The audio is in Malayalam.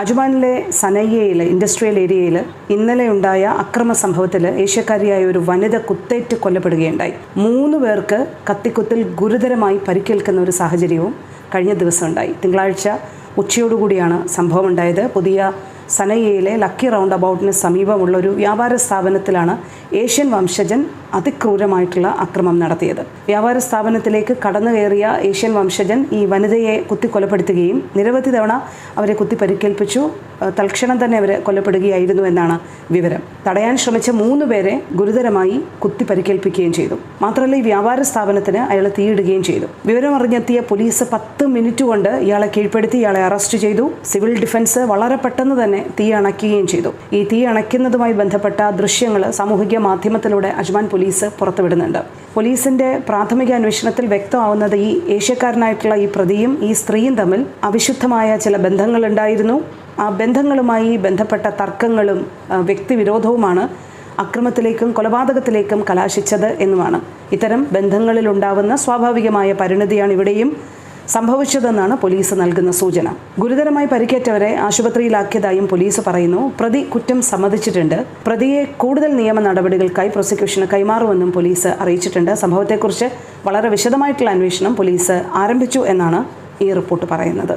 അജ്മാനിലെ സനയ്യയിൽ ഇൻഡസ്ട്രിയൽ ഏരിയയിൽ ഇന്നലെ ഉണ്ടായ അക്രമ സംഭവത്തിൽ ഏഷ്യക്കാരിയായ ഒരു വനിത കുത്തേറ്റ് കൊല്ലപ്പെടുകയുണ്ടായി. മൂന്ന് പേർക്ക് കത്തിക്കുത്തിൽ ഗുരുതരമായി പരിക്കേൽക്കുന്ന ഒരു സാഹചര്യവും കഴിഞ്ഞ ദിവസം ഉണ്ടായി തിങ്കളാഴ്ച ഉച്ചയോടുകൂടിയാണ് സംഭവം ഉണ്ടായത് പുതിയ സനയ്യയിലെ ലക്കി റൗണ്ട് അബൌട്ടിന് സമീപമുള്ള ഒരു വ്യാപാര സ്ഥാപനത്തിലാണ് ഏഷ്യൻ വംശജൻ അതിക്രൂരമായിട്ടുള്ള അക്രമം നടത്തിയത്. വ്യാപാര സ്ഥാപനത്തിലേക്ക് കടന്നു കയറിയ ഏഷ്യൻ വംശജൻ ഈ വനിതയെ കുത്തിക്കൊലപ്പെടുത്തുകയും നിരവധി തവണ അവരെ കുത്തി പരിക്കേൽപ്പിച്ചു തൽക്ഷണം തന്നെ അവരെ കൊല്ലപ്പെടുകയായിരുന്നു എന്നാണ് വിവരം. തടയാൻ ശ്രമിച്ച മൂന്ന് പേരെ ഗുരുതരമായി കുത്തി പരിക്കേൽപ്പിക്കുകയും ചെയ്തു. മാത്രമല്ല ഈ വ്യാപാര സ്ഥാപനത്തിന് അയാൾ തീയിടുകയും ചെയ്തു. വിവരം വിവരമറിഞ്ഞെത്തിയ പോലീസ് പത്ത് മിനിറ്റ് കൊണ്ട് ഇയാളെ കീഴ്പ്പെടുത്തി ഇയാളെ അറസ്റ്റ് ചെയ്തു. സിവിൽ ഡിഫൻസ് വളരെ പെട്ടെന്ന് തന്നെ തീ അണയ്ക്കുകയും ചെയ്തു. ഈ തീ അണയ്ക്കുന്നതുമായി ബന്ധപ്പെട്ട ദൃശ്യങ്ങൾ സാമൂഹിക മാധ്യമത്തിലൂടെ അജ്മാൻ പോലീസ് പുറത്തുവിടുന്നുണ്ട്. പോലീസിന്റെ പ്രാഥമിക അന്വേഷണത്തിൽ വ്യക്തമാവുന്നത് ഈ ഏഷ്യക്കാരനായിട്ടുള്ള ഈ പ്രതിയും ഈ സ്ത്രീയും തമ്മിൽ അവിശുദ്ധമായ ചില ബന്ധങ്ങളുണ്ടായിരുന്നു ആ ബന്ധങ്ങളുമായി ബന്ധപ്പെട്ട തർക്കങ്ങളും വ്യക്തിവിരോധവുമാണ് അക്രമത്തിലേക്കും കൊലപാതകത്തിലേക്കും കലാശിച്ചത് എന്നുമാണ്. ഇത്തരം ബന്ധങ്ങളിലുണ്ടാവുന്ന സ്വാഭാവികമായ പരിണതിയാണ് ഇവിടെയും സംഭവിച്ചതെന്നാണ് പോലീസ് നൽകുന്ന സൂചന. ഗുരുതരമായി പരിക്കേറ്റവരെ ആശുപത്രിയിലാക്കിയതായും പോലീസ് പറയുന്നു. പ്രതി കുറ്റം സമ്മതിച്ചിട്ടുണ്ട്. പ്രതിയെ കൂടുതൽ നിയമ നടപടികൾക്കായി പ്രോസിക്യൂഷന് കൈമാറുമെന്നും പോലീസ് അറിയിച്ചിട്ടുണ്ട്. സംഭവത്തെക്കുറിച്ച് വളരെ വിശദമായിട്ടുള്ള അന്വേഷണം പോലീസ് ആരംഭിച്ചു എന്നാണ് ഈ റിപ്പോർട്ട് പറയുന്നത്.